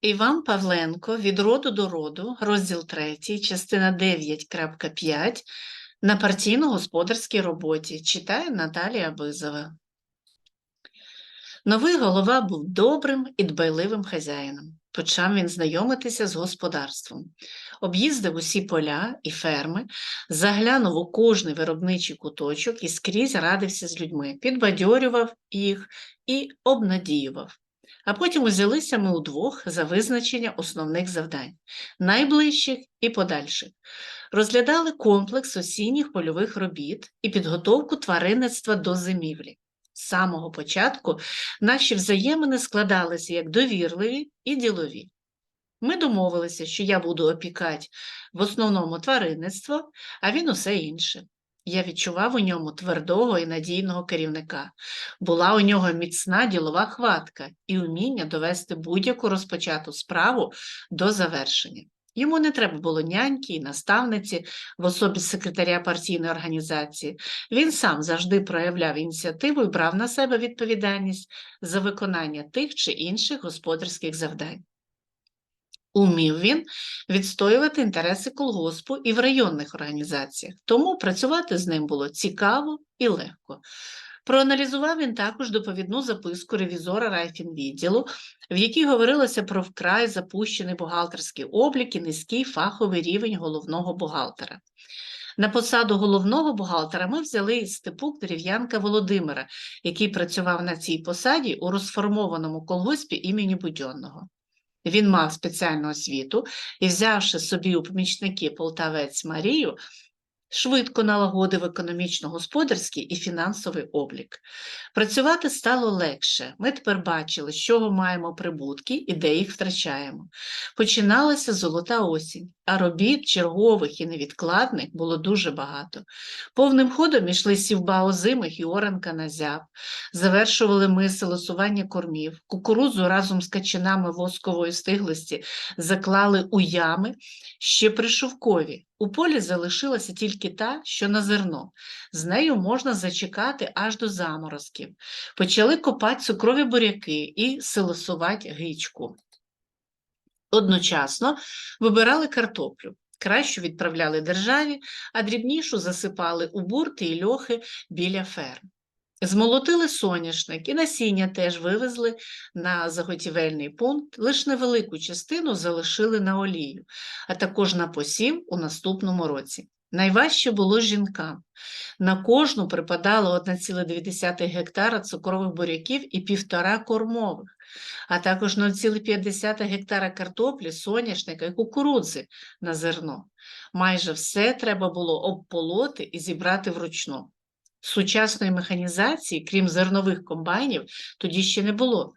Іван Павленко від роду до роду, розділ 3, частина 9.5 на партійно-господарській роботі читає Наталія Бизова. Новий голова був добрим і дбайливим хазяїном. Почав він знайомитися з господарством, об'їздив усі поля і ферми, заглянув у кожний виробничий куточок і скрізь радився з людьми, підбадьорював їх і обнадіював. А потім узялися ми удвох за визначення основних завдань, найближчих і подальших. Розглядали комплекс осінніх польових робіт і підготовку тваринництва до зимівлі. З самого початку наші взаємини складалися як довірливі і ділові. Ми домовилися, що я буду опікати в основному тваринництво, а він усе інше. Я відчував у ньому твердого і надійного керівника. Була у нього міцна ділова хватка і вміння довести будь-яку розпочату справу до завершення. Йому не треба було няньки і наставниці в особі секретаря партійної організації. Він сам завжди проявляв ініціативу і брав на себе відповідальність за виконання тих чи інших господарських завдань. Умів він відстоювати інтереси колгоспу і в районних організаціях, тому працювати з ним було цікаво і легко. Проаналізував він також доповідну записку ревізора райфінвідділу, в якій говорилося про вкрай запущений бухгалтерський облік і низький фаховий рівень головного бухгалтера. На посаду головного бухгалтера ми взяли степук дерев'янка Володимира, який працював на цій посаді у розформованому колгоспі імені Будьонного. Він мав спеціальну освіту. І, взявши собі у помічники полтавець Марію, швидко налагодив економічно-господарський і фінансовий облік. Працювати стало легше. Ми тепер бачили, з чого маємо прибутки і де їх втрачаємо. Починалася золота осінь, а робіт чергових і невідкладних було дуже багато. Повним ходом йшли сівба озимих і оранка на зяб, завершували ми селосування кормів, кукурудзу разом з качанами воскової стиглості заклали у ями ще пришовкові. У полі залишилася тільки та, що на зерно. З нею можна зачекати аж до заморозків. Почали копати цукрові буряки і силосувати гичку. Одночасно вибирали картоплю. Кращу відправляли державі, а дрібнішу засипали у бурти і льохи біля ферм. Змолотили соняшник і насіння теж вивезли на заготівельний пункт, лише невелику частину залишили на олію, а також на посів у наступному році. Найважче було жінкам. На кожну припадало 1,2 гектара цукрових буряків і півтора кормових, а також 0,5 гектара картоплі, соняшника і кукурудзи на зерно. Майже все треба було обполоти і зібрати вручну. Сучасної механізації, крім зернових комбайнів, тоді ще не було.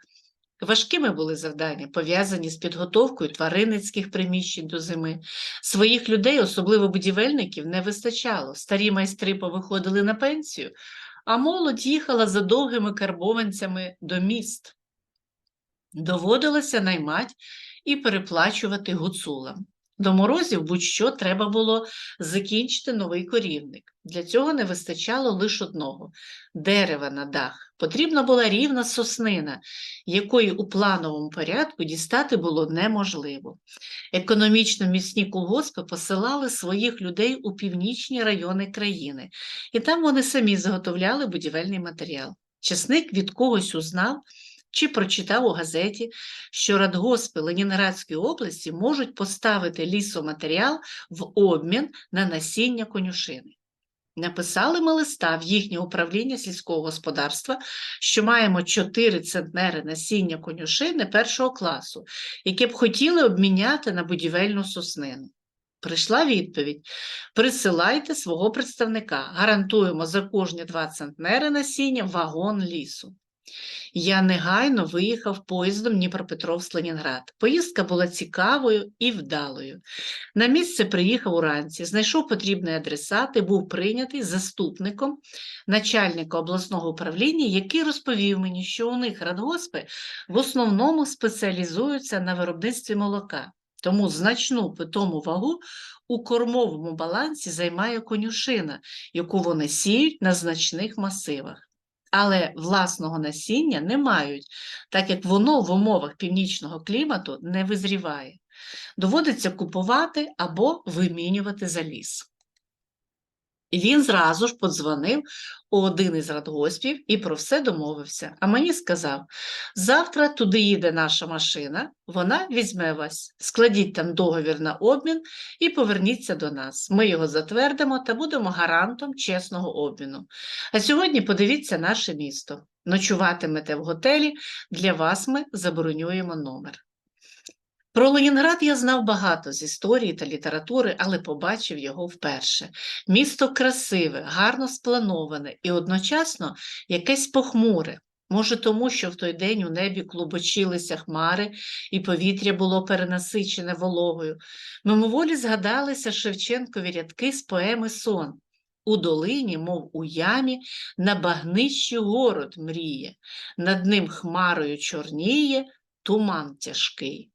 Важкими були завдання, пов'язані з підготовкою тваринницьких приміщень до зими. Своїх людей, особливо будівельників, не вистачало. Старі майстри повиходили на пенсію, а молодь їхала за довгими карбованцями до міст. Доводилося наймати і переплачувати гуцулам. До морозів будь-що треба було закінчити новий корівник. Для цього не вистачало лише одного дерева на дах. Потрібна була рівна соснина, якої у плановому порядку дістати було неможливо. Економічно міцні колгоспи посилали своїх людей у північні райони країни, і там вони самі заготовляли будівельний матеріал. Часник від когось узнав чи прочитав у газеті, що радгоспи Ленінградської області можуть поставити лісоматеріал в обмін на насіння конюшини. Написали ми листа в їхнє управління сільського господарства, що маємо 4 центнери насіння конюшини першого класу, які б хотіли обміняти на будівельну соснину. Прийшла відповідь: присилайте свого представника, гарантуємо за кожні 2 центнери насіння вагон лісу. Я негайно виїхав поїздом Дніпропетровськ-Ленінград. Поїздка була цікавою і вдалою. На місце приїхав уранці, знайшов потрібний адресат і був прийнятий заступником начальника обласного управління, який розповів мені, що у них радгоспи в основному спеціалізуються на виробництві молока. Тому значну питому вагу у кормовому балансі займає конюшина, яку вони сіють на значних масивах. Але власного насіння не мають, так як воно в умовах північного клімату не визріває. Доводиться купувати або вимінювати за ліс. І він зразу ж подзвонив у один із радгоспів і про все домовився. А мені сказав: завтра туди їде наша машина, вона візьме вас, складіть там договір на обмін і поверніться до нас. Ми його затвердимо та будемо гарантом чесного обміну. А сьогодні подивіться наше місто. Ночуватимете в готелі, для вас ми забронюємо номер. Про Ленінград я знав багато з історії та літератури, але побачив його вперше. Місто красиве, гарно сплановане і одночасно якесь похмуре. Може, тому, що в той день у небі клубочилися хмари, і повітря було перенасичене вологою. Мимоволі згадалися Шевченкові рядки з поеми Сон. У долині, мов у ямі, на багнищі город мріє, над ним хмарою чорніє туман тяжкий.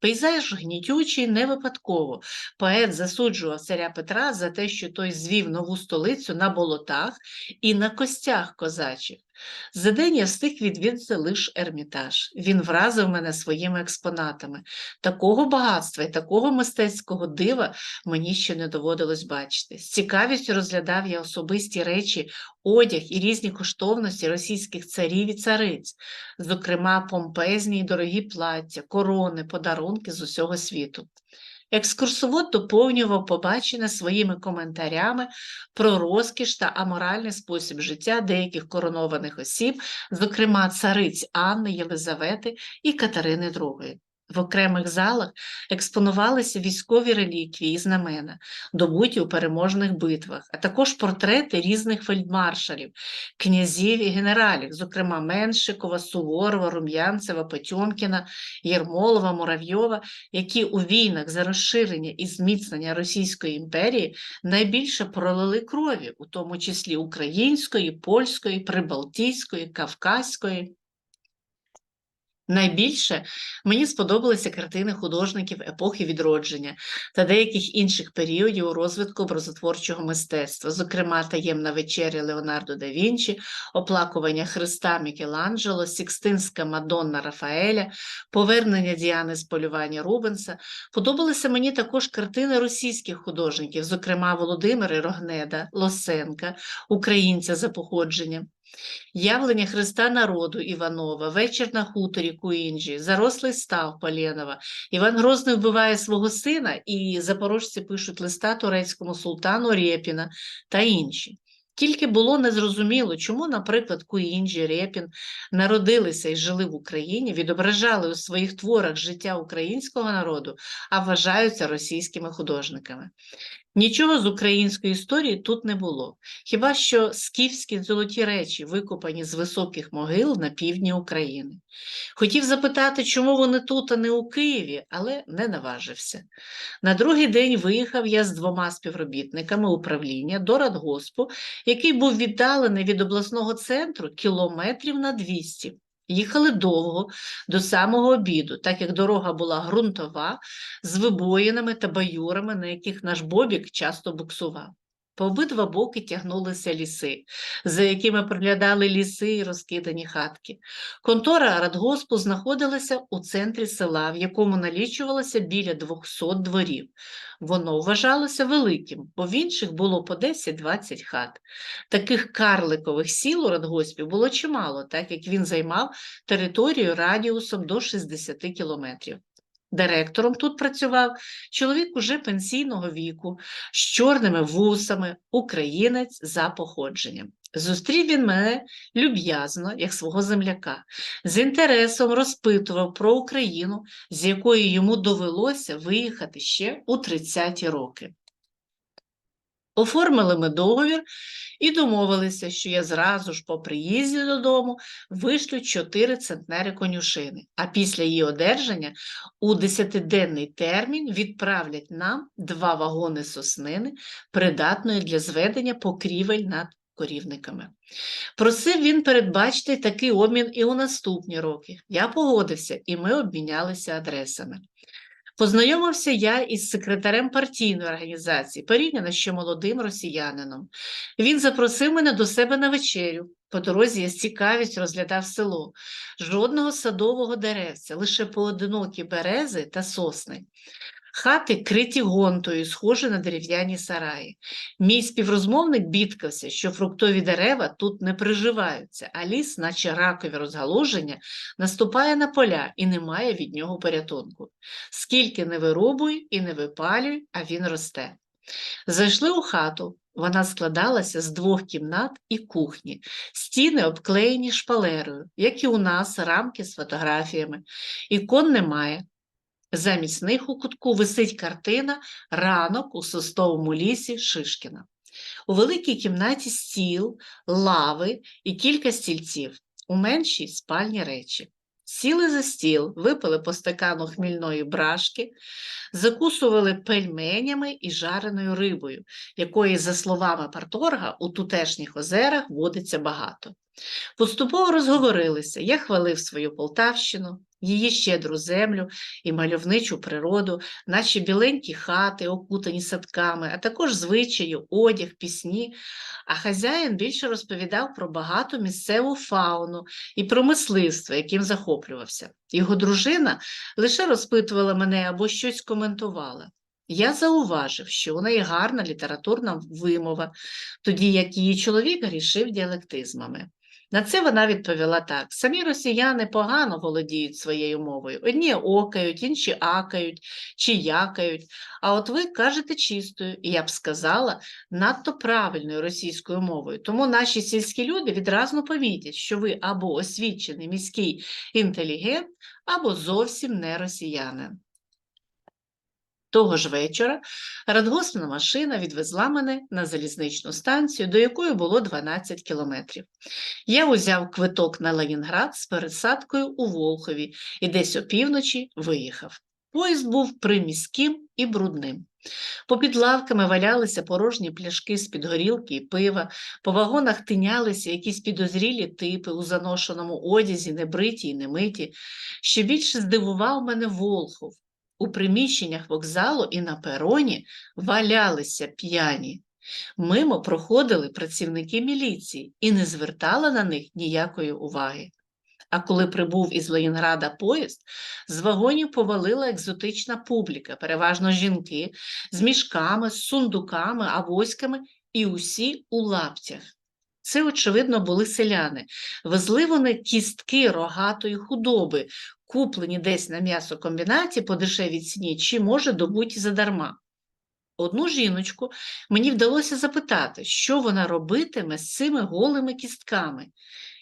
Пейзаж гнітючий не випадково. Поет засуджував царя Петра за те, що той звів нову столицю на болотах і на костях козачих. За день я встиг відвідати лише ермітаж. Він вразив мене своїми експонатами. Такого багатства і такого мистецького дива мені ще не доводилось бачити. З цікавістю розглядав я особисті речі, одяг і різні коштовності російських царів і цариць, зокрема помпезні й дорогі плаття, корони, подарунки з усього світу. Екскурсовод доповнював побачене своїми коментарями про розкіш та аморальний спосіб життя деяких коронованих осіб, зокрема цариць Анни, Єлизавети і Катерини II. В окремих залах експонувалися військові реліквії і знамена, добуті у переможних битвах, а також портрети різних фельдмаршалів, князів і генералів, зокрема Меншикова, Суворова, Рум'янцева, Потьомкіна, Єрмолова, Муравйова, які у війнах за розширення і зміцнення Російської імперії найбільше пролили крові, у тому числі української, польської, прибалтійської, кавказької. Найбільше мені сподобалися картини художників епохи відродження та деяких інших періодів у розвитку образотворчого мистецтва, зокрема таємна вечеря Леонардо да Вінчі, оплакування Христа Мікеланджело, Сікстинська Мадонна Рафаеля, повернення Діани з полювання Рубенса. Подобалися мені також картини російських художників, зокрема Володимира Рогнеда, Лосенка, українця за походженням. Явлення Христа народу Іванова, вечір на хуторі Куінджі, зарослий став Поленова, Іван Грозний вбиває свого сина, і запорожці пишуть листа турецькому султану Рєпіна та інші. Тільки було незрозуміло, чому, наприклад, Куінджі, Рєпін народилися і жили в Україні, відображали у своїх творах життя українського народу, а вважаються російськими художниками. Нічого з української історії тут не було, хіба що скіфські золоті речі, викопані з високих могил на півдні України. Хотів запитати, чому вони тут, а не у Києві, але не наважився. На другий день виїхав я з двома співробітниками управління до радгоспу, який був віддалений від обласного центру кілометрів на 200. Їхали довго, до самого обіду, так як дорога була ґрунтова, з вибоїнами та баюрами, на яких наш бобік часто буксував. По обидва боки тягнулися ліси, за якими приглядали ліси і розкидані хатки. Контора радгоспу знаходилася у центрі села, в якому налічувалося біля 200 дворів. Воно вважалося великим, бо в інших було по 10-20 хат. Таких карликових сіл у радгоспі було чимало, так як він займав територію радіусом до 60 кілометрів. Директором тут працював чоловік уже пенсійного віку, з чорними вусами, українець за походженням. Зустрів він мене люб'язно, як свого земляка, з інтересом розпитував про Україну, з якої йому довелося виїхати ще у 30-ті роки. Оформили ми договір і домовилися, що я зразу ж по приїзді додому вишлю 4 центнери конюшини, а після її одержання у 10-денний термін відправлять нам два вагони соснини, придатної для зведення покрівель над корівниками. Просив він передбачити такий обмін і у наступні роки. Я погодився, і ми обмінялися адресами. Познайомився я із секретарем партійної організації, порівняно ще молодим росіянином. Він запросив мене до себе на вечерю. По дорозі я з цікавістю розглядав село. Жодного садового деревця, лише поодинокі берези та сосни. Хати криті гонтою, схожі на дерев'яні сараї. Мій співрозмовник бідкався, що фруктові дерева тут не приживаються, а ліс, наче ракові розгалуження, наступає на поля і не має від нього порятунку. Скільки не вирубуй і не випалюй, а він росте. Зайшли у хату. Вона складалася з двох кімнат і кухні, стіни обклеєні шпалерою, як і у нас, рамки з фотографіями. Ікон немає. Замість них у кутку висить картина Ранок у состовому лісі Шишкіна. У великій кімнаті стіл, лави і кілька стільців, у меншій спальні речі. Сіли за стіл, випили по стакану хмільної брашки, закусували пельменями і жареною рибою, якої, за словами парторга, у тутешніх озерах водиться багато. Поступово розговорилися, я хвалив свою Полтавщину, її щедру землю і мальовничу природу, наші біленькі хати, окутані садками, а також звичаї, одяг, пісні. А хазяїн більше розповідав про багату місцеву фауну і про мисливство, яким захоплювався. Його дружина лише розпитувала мене або щось коментувала. Я зауважив, що у неї гарна літературна вимова, тоді як її чоловік грішив діалектизмами. На це вона відповіла так: самі росіяни погано володіють своєю мовою. Одні окають, інші акають чи якають. А от ви кажете чистою, і я б сказала, надто правильною російською мовою. Тому наші сільські люди відразу помітять, що ви або освічений міський інтелігент, або зовсім не росіянин. Того ж вечора радгоспна машина відвезла мене на залізничну станцію, до якої було 12 кілометрів. Я узяв квиток на Ленінград з пересадкою у Волхові і десь опівночі виїхав. Поїзд був приміським і брудним. Попід лавками валялися порожні пляшки з-під горілки і пива, по вагонах тинялися якісь підозрілі типи у заношеному одязі, небриті й немиті. Ще більше здивував мене Волхов. У приміщеннях вокзалу і на пероні валялися п'яні. Мимо проходили працівники міліції і не звертали на них ніякої уваги. А коли прибув із Ленінграда поїзд, з вагонів повалила екзотична публіка, переважно жінки, з мішками, з сундуками, авоськами і усі у лаптях. Це, очевидно, були селяни. Везли вони кістки рогатої худоби, куплені десь на м'ясокомбінаті по дешевій ціні, чи, може, добуті задарма. Одну жіночку мені вдалося запитати, що вона робитиме з цими голими кістками,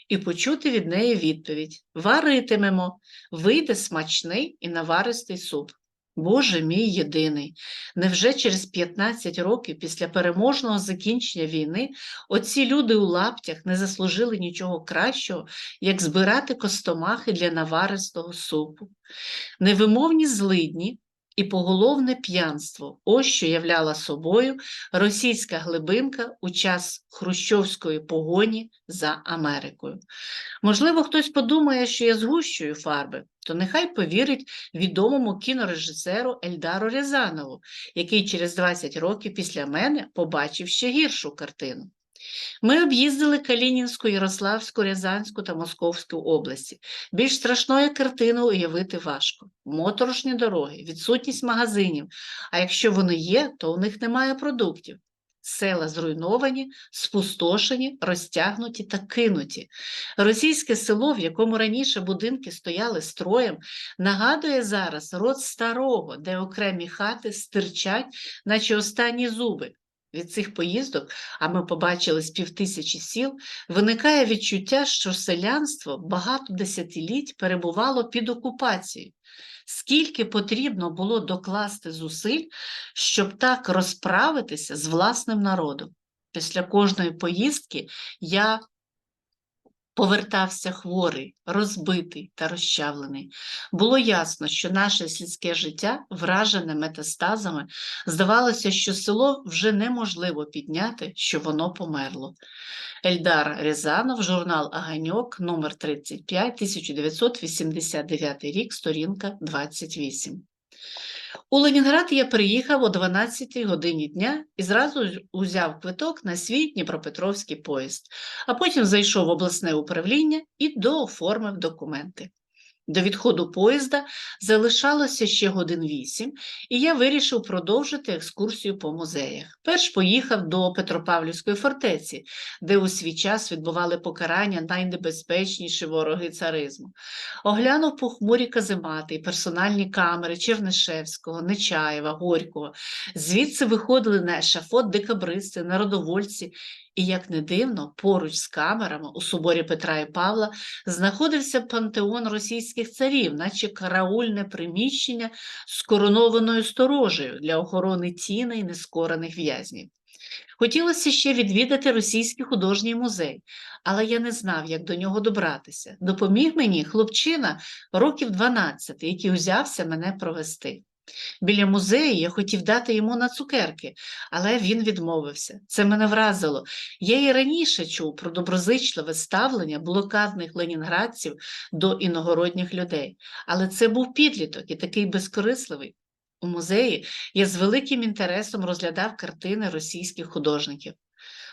і почути від неї відповідь: Варитимемо, вийде смачний і наваристий суп. Боже мій єдиний, невже через 15 років після переможного закінчення війни оці люди у лаптях не заслужили нічого кращого, як збирати костомахи для наваристого супу? Невимовні злидні і поголовне п'янство ось що являла собою російська глибинка у час хрущовської погоні за Америкою. Можливо, хтось подумає, що я згущую фарби, то нехай повірить відомому кінорежисеру Ельдару Рязанову, який через 20 років після мене побачив ще гіршу картину. Ми об'їздили Калінінську, Ярославську, Рязанську та Московську області. Більш страшної картини уявити важко. Моторошні дороги, відсутність магазинів, а якщо вони є, то у них немає продуктів. Села зруйновані, спустошені, розтягнуті та кинуті. Російське село, в якому раніше будинки стояли строєм, нагадує зараз род старого, де окремі хати стирчать, наче останні зуби. Від цих поїздок, а ми побачили з півтисячі сіл, виникає відчуття, що селянство багато десятиліть перебувало під окупацією. Скільки потрібно було докласти зусиль, щоб так розправитися з власним народом. Після кожної поїздки я повертався хворий, розбитий та розчавлений. Було ясно, що наше сільське життя, вражене метастазами, здавалося, що село вже неможливо підняти, що воно померло. Ельдар Рязанов, журнал Аганьок, номер 35, 1989 рік, сторінка 28. У Ленінград я приїхав о 12 годині дня і зразу узяв квиток на свій Дніпропетровський поїзд, а потім зайшов в обласне управління і дооформив документи. До відходу поїзда залишалося ще годин вісім, і я вирішив продовжити екскурсію по музеях. Перш поїхав до Петропавлівської фортеці, де у свій час відбували покарання найнебезпечніші вороги царизму. Оглянув похмурі каземати і персональні камери Чернишевського, Нечаєва, Горького. Звідси виходили на ешафот декабристи, народовольці, і, як не дивно, поруч з камерами у соборі Петра і Павла знаходився пантеон російських царів, наче караульне приміщення з коронованою сторожею для охорони тіней нескорених в'язнів. Хотілося ще відвідати російський художній музей, але я не знав, як до нього добратися. Допоміг мені хлопчина років 12, який узявся мене провести. Біля музею я хотів дати йому на цукерки, але він відмовився. Це мене вразило. Я і раніше чув про доброзичливе ставлення блокадних ленінградців до іногородніх людей, але це був підліток і такий безкорисливий. У музеї я з великим інтересом розглядав картини російських художників.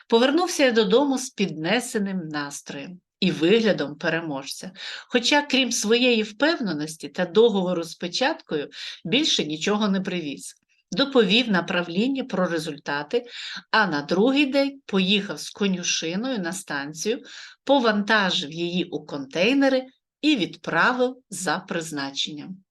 Повернувся я додому з піднесеним настроєм і виглядом переможця. Хоча, крім своєї впевненості та договору з печаткою, більше нічого не привіз. Доповів на правління про результати, а на другий день поїхав з конюшиною на станцію, повантажив її у контейнери і відправив за призначенням.